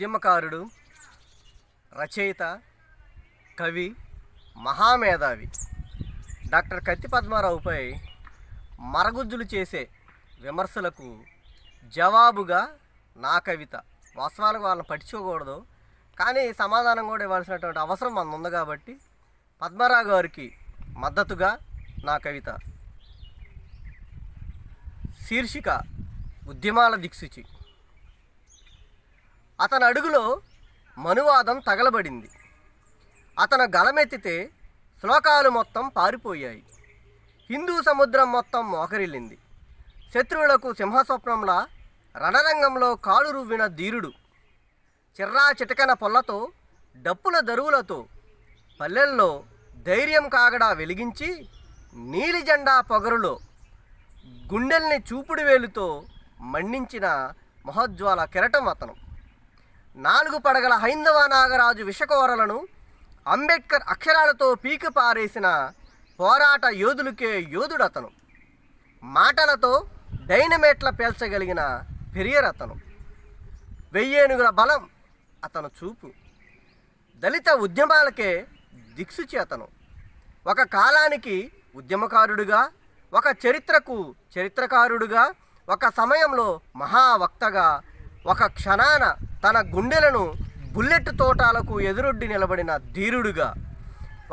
ఉద్యమకారుడు రచయిత కవి మహామేధావి డాక్టర్ కత్తి పద్మారావుపై మరగుజ్జులు చేసే విమర్శలకు జవాబుగా నా కవిత. వాస్తవాలకు వాళ్ళని పట్టించుకోకూడదు. కానీ సమాధానం కూడా ఇవ్వాల్సినటువంటి అవసరం మన ఉంది కాబట్టి పద్మారావు గారికి మద్దతుగా నా కవిత. శీర్షిక ఉద్యమాల దిక్సూచి. అతని అడుగులో మనువాదం తగలబడింది. అతను గలమెత్తితే శ్లోకాలు మొత్తం పారిపోయాయి. హిందూ సముద్రం మొత్తం మోకరిల్లింది. శత్రువులకు సింహస్వప్నంలా రణరంగంలో కాలు రువ్విన ధీరుడు చిర్రా చిటకన పొల్లతో డప్పుల దరువులతో పల్లెల్లో ధైర్యం కాగడా వెలిగించి నీలి జెండా పొగరులో గుండెల్ని చూపుడు వేలుతో మండించిన మహోజ్వాల కెరటం అతను. నాలుగు పడగల హైందవ నాగరాజు విషకోరలను అంబేద్కర్ అక్షరాలతో పీకి పారేసిన పోరాట యోధులకే యోధుడు అతను మాటలతో డైనమేట్ల పేల్చగలిగిన పెరియర్ అతను వెయ్యేనుగుల బలం అతను చూపు. దళిత ఉద్యమాలకే దిక్సుచి అతను. ఒక కాలానికి ఉద్యమకారుడుగా ఒక చరిత్రకు చరిత్రకారుడుగా ఒక సమయంలో మహావక్తగా ఒక క్షణాన తన గుండెలను బుల్లెట్ తోటాలకు ఎదురొడ్డి నిలబడిన ధీరుడుగా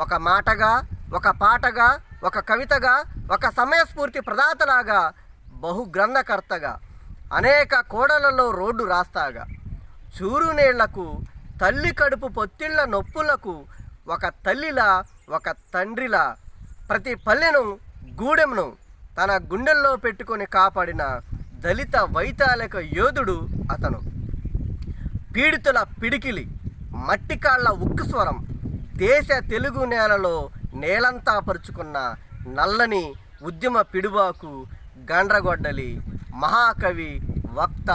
ఒక మాటగా ఒక పాటగా ఒక కవితగా ఒక సమయస్ఫూర్తి ప్రదాతలాగా బహు గ్రంథకర్తగా అనేక కోడలలో రోడ్డు రాస్తాగా చూరు నీళ్ళకు తల్లి కడుపు పొత్తిళ్ళ నొప్పులకు ఒక తల్లిలా ఒక తండ్రిలా ప్రతి పల్లెను గూడెంను తన గుండెల్లో పెట్టుకొని కాపాడిన దళిత వైతాళిక యోధుడు అతను. పీడితుల పిడికిలి మట్టికాళ్ళ ఉక్కు స్వరం దేశ తెలుగు నేలలో నేలంతా పరుచుకున్న నల్లని ఉద్యమ పిడుబాకు గండ్రగొడ్డలి మహాకవి వక్త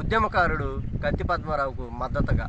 ఉద్యమకారుడు కత్తి పద్మారావుకు మద్దతుగా.